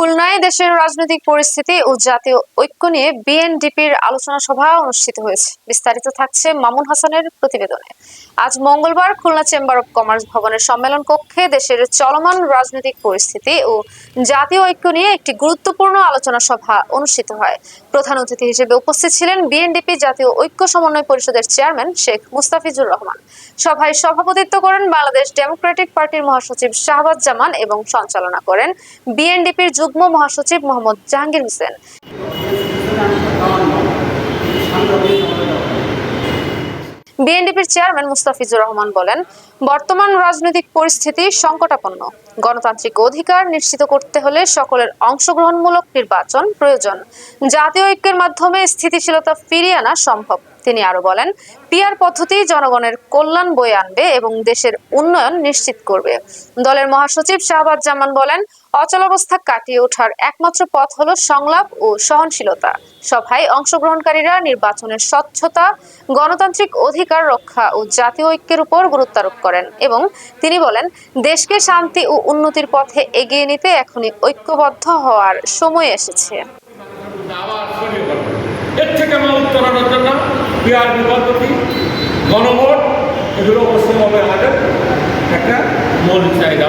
খুলনায় দেশের রাজনৈতিক পরিস্থিতি ও জাতীয় ঐক্য নিয়ে বিএনডিপির আলোচনা সভা অনুষ্ঠিত হয়েছে। বিস্তারিত থাকছে মামুন হাসানের প্রতিবেদনে। আজ মঙ্গলবার খুলনা চেম্বার অব কমার্স ভবনের সম্মেলন কক্ষে দেশের চলমান রাজনৈতিক পরিস্থিতি ও জাতীয় ঐক্য নিয়ে একটি গুরুত্বপূর্ণ আলোচনা সভা অনুষ্ঠিত হয়। প্রধান অতিথি হিসেবে উপস্থিত ছিলেন বিএনডিপি জাতীয় ঐক্য সমন্বয় পরিষদের চেয়ারম্যান শেখ মুস্তাফিজুর রহমান। সভায় সভাপতিত্ব করেন বাংলাদেশ ডেমোক্রেটিক পার্টির মহাসচিব শাহবাজ জামান এবং সঞ্চালনা করেন বিএনডিপির যুগ্ম মহাসচিব মোহাম্মদ জাহাঙ্গীর হোসেন। বিএনডিপির চেয়ারম্যান মুস্তাফিজুর রহমান বলেন, বর্তমান রাজনৈতিক পরিস্থিতি সংকটাপন্ন। গণতান্ত্রিক অধিকার নিশ্চিত করতে হলে সকলের অংশগ্রহণমূলক নির্বাচন প্রয়োজন। জাতীয় ঐক্যের মাধ্যমে স্থিতিশীলতা ফিরিয়ে আনা সম্ভব। তিনি আরও বলেন, পিয়ার পদ্ধতি জনগণের কল্যাণ বয়ে আনবে এবং দেশের উন্নয়ন নিশ্চিত করবে। দলের মহাসচিব শাহবাজ জামান বলেন, অচলাবস্থা কাটিয়ে ওঠার একমাত্র পথ হলো সংলাপ ও সহনশীলতা। সভায় অংশগ্রহণকারীরা নির্বাচনের স্বচ্ছতা, গণতান্ত্রিক অধিকার রক্ষা ও জাতীয় ঐক্যের উপর গুরুত্ব আরোপ করেন এবং তিনি বলেন, দেশকে শান্তি ও উন্নতির পথে এগিয়ে নিতে এখনই ঐক্যবদ্ধ হওয়ার সময় এসেছে। এর থেকে উত্তরণের জন্য পদ্ধতি গণভোট, এগুলো পশ্চিমবঙ্গের একটা মৌলিক চাহিদা